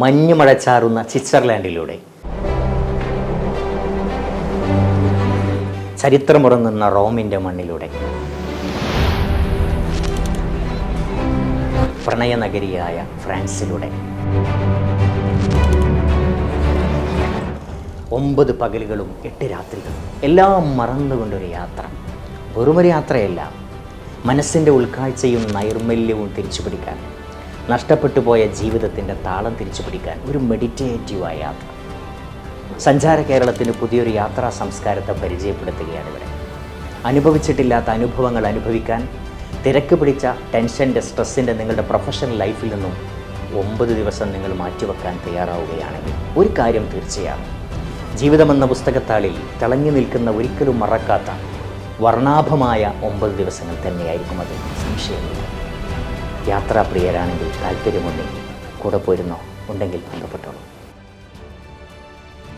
മഞ്ഞുമഴ ചാറുന്ന സ്വിറ്റ്സർലാൻഡിലൂടെ ചരിത്രമുറങ്ങുന്ന റോമിന്റെ മണ്ണിലൂടെ. പ്രണയനഗരിയായ ഫ്രാൻസിലൂടെ. ഒമ്പത് പകലുകളും എട്ട് രാത്രികളും. എല്ലാം മറന്നുകൊണ്ടൊരു യാത്ര. വെറുമൊരു യാത്രയല്ല. മനസ്സിന്റെ ഉൾക്കാഴ്ചയും നൈർമല്യവും തിരിച്ചു പിടിക്കാൻ നഷ്ടപ്പെട്ടു പോയ ജീവിതത്തിന്റെ താളം തിരിച്ചു പിടിക്കാൻ ഒരു മെഡിറ്റേറ്റീവായ യാത്ര. സഞ്ചാര കേരളത്തിന് പുതിയൊരു യാത്രാ സംസ്കാരത്തെ പരിചയപ്പെടുത്തുകയാണ് ഇവിടെ. അനുഭവിച്ചിട്ടില്ലാത്ത അനുഭവങ്ങൾ അനുഭവിക്കാൻ തിരക്ക് പിടിച്ച ടെൻഷന്റെ സ്ട്രെസ്സിന്റെ നിങ്ങളുടെ പ്രൊഫഷണൽ ലൈഫിൽ നിന്നും ഒമ്പത് ദിവസം നിങ്ങൾ മാറ്റിവെക്കാൻ തയ്യാറാവുകയാണെങ്കിൽ ഒരു കാര്യം തീർച്ചയാണ്. ജീവിതമെന്ന പുസ്തകത്താളിൽ തിളങ്ങി നിൽക്കുന്ന ഒരിക്കലും മറക്കാത്ത വർണാഭമായ ഒമ്പത് ദിവസങ്ങൾ തന്നെയായിരിക്കും അത്. സംശയമില്ല. യാത്രാപ്രിയരാണെങ്കിൽ താല്പര്യമുണ്ടെങ്കിൽ കൂടെ പോരുന്നോ ഉണ്ടെങ്കിൽ ബന്ധപ്പെട്ടോളൂ.